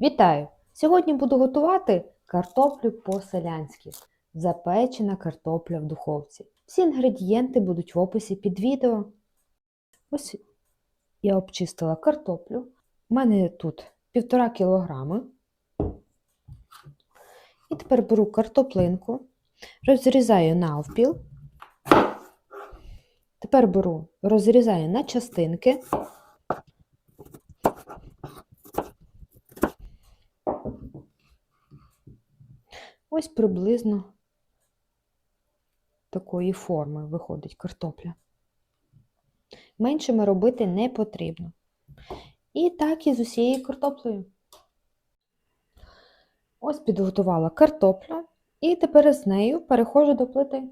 Вітаю! Сьогодні буду готувати картоплю по-селянськи. Запечена картопля в духовці. Всі інгредієнти будуть в описі під відео. Ось я обчистила картоплю. У мене тут 1,5 кілограми. І тепер беру картоплинку, розрізаю навпіл. Тепер беру, розрізаю на частинки. Ось приблизно такої форми виходить картопля. Меншими робити не потрібно. І так і з усією картоплею. Ось підготувала картоплю, і тепер з нею переходжу до плити.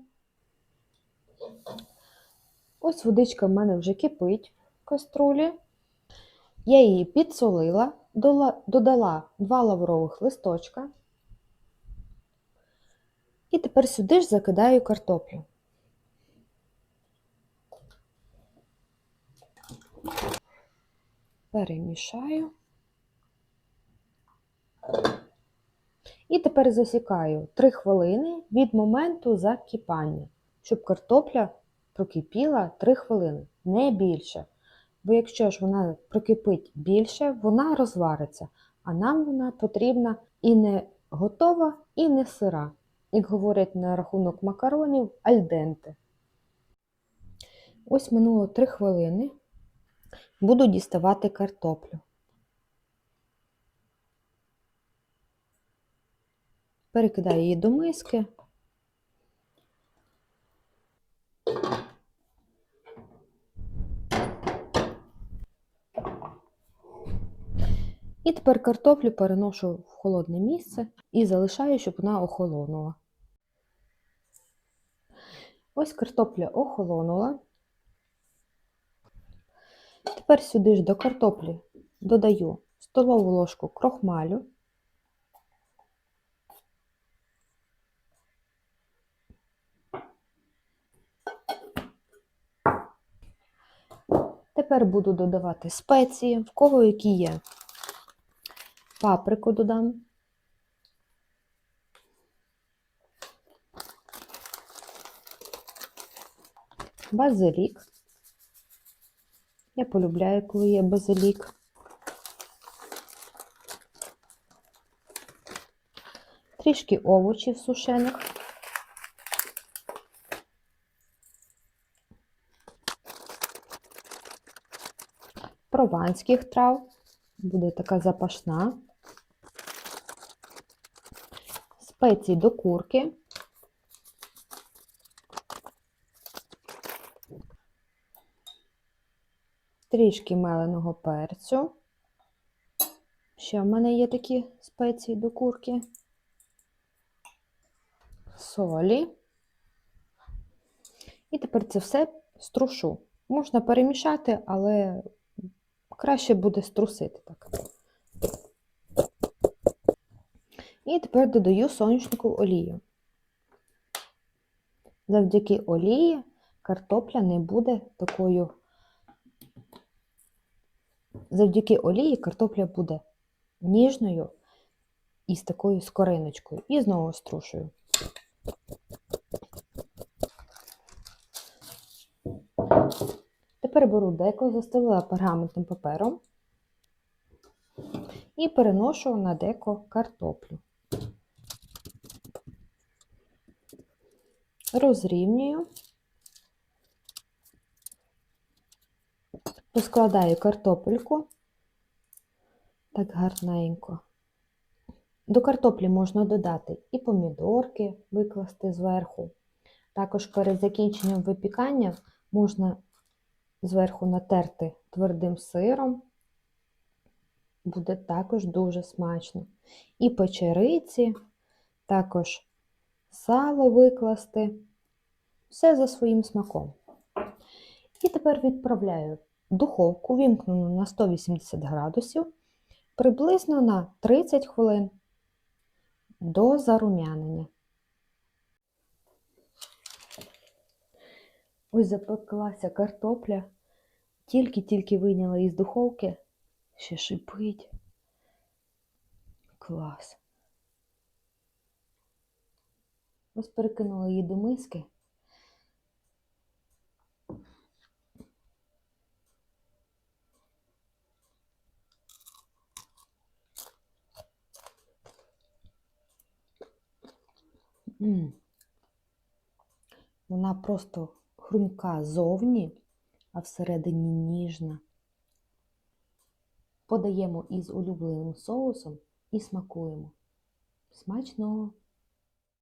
Ось водичка в мене вже кипить в каструлі. Я її підсолила, додала 2 лаврових листочка. І тепер сюди ж закидаю картоплю. Перемішаю. І тепер засікаю 3 хвилини від моменту закипання, щоб картопля прокипіла 3 хвилини, не більше. Бо якщо ж вона прокипить більше, вона розвариться, а нам вона потрібна і не готова, і не сира як говорять на рахунок макаронів, альденте. Ось минуло 3 хвилини. Буду діставати картоплю. Перекидаю її до миски. І тепер картоплю переношу в холодне місце і залишаю, щоб вона охолонула. Ось картопля охолонула. Тепер сюди ж до картоплі додаю столову ложку крохмалю. Тепер буду додавати спеції, в кого які є. Паприку додам. Базилік. Я полюбляю, коли є базилік. Трішки овочів сушених. Прованських трав. Буде така запашна. Спеції до курки. Трішки меленого перцю. Ще в мене є такі спеції до курки, солі. І тепер це все струшу. Можна перемішати, але краще буде струсити так. І тепер додаю соняшникову олію. Завдяки олії картопля не буде такою Завдяки олії картопля буде ніжною і з такою скориночкою. І знову струшую. Тепер беру деко, застелила пергаментним папером і переношу на деко картоплю. Розрівнюю. Поскладаю картопельку так гарненько. До картоплі можна додати і помідорки, викласти зверху. Також перед закінченням випікання можна зверху натерти твердим сиром, буде також дуже смачно. І печериці, також сало викласти, все за своїм смаком. І тепер відправляю духовку вімкнену на 180 градусів приблизно на 30 хвилин до зарум'янення. Ось запеклася картопля, тільки-тільки вийняла із духовки, ще шипить. Клас. Ось перекинула її до миски. Вона просто хрумка зовні, а всередині ніжна. Подаємо із улюбленим соусом і смакуємо. Смачного!